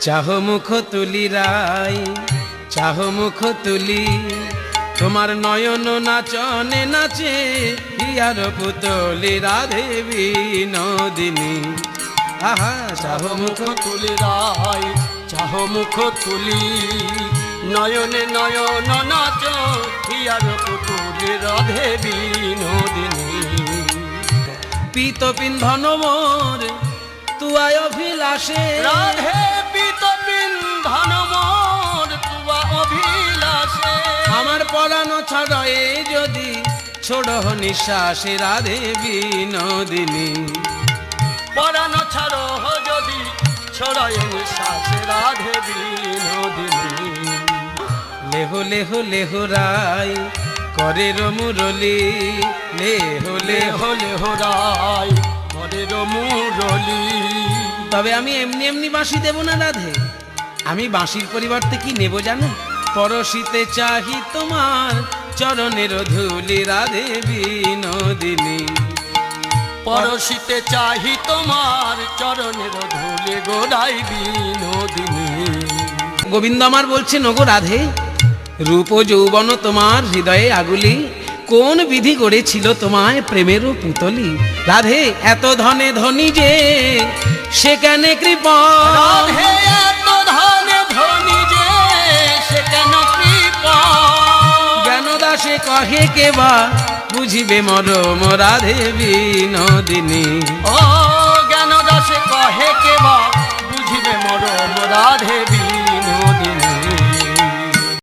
চাহ মুখ তুলি রাই, চাহ মুখ তুলি। তোমার নয়ন নাচনে নাচে হিয়ার পুতলি রাধে বিনোদিনী। আহা, চাহ মুখ তুলি রাই, চাহ মুখ তুলি। নয়নে নয়ন নাচ হিয়ার পুতুলি রাধে বিনোদিনী। পিত পিন্ধন মোর তুয়ায় অভিলাষে। রাধে ছড়য়ে যদি ছোড় নিঃশ্বাসে রাধে বিনোদিনী। পরাণ ছাড়ো যদি ছড়ায় নিঃশ্বাস রাধে বিনোদিনী। লেহ লেহ লেহ রাই করে মুরলি। লেহ লেহ হলে হরাই ঘরের মুরলি। তবে আমি এমনি এমনি বাঁশি দেব না রাধে। আমি বাঁশির পরিবর্তে কি নেব জানো? পরশিতে চাহি তোমার চরণের ধুলি রাধে বিনোদিনী। পরশিতে চাহি তোমার চরণের ধুলে গোড়াই বিনোদিনী। গোবিন্দ আমার বলছে নগো রাধে, রূপ যৌবন তোমার হৃদয়ে আগুলি। কোন বিধি গড়েছিল তোমায় প্রেমেরও পুতলি? রাধে, এত ধনে ধনী যে, সে কেন কৃপা? জ্ঞান কহে কহে কেবা বুঝিবে মরম রাধে বিনোদিনী ও জ্ঞান দাসে কহে কেবা বুঝিবে মরম রাধে বিনোদিনী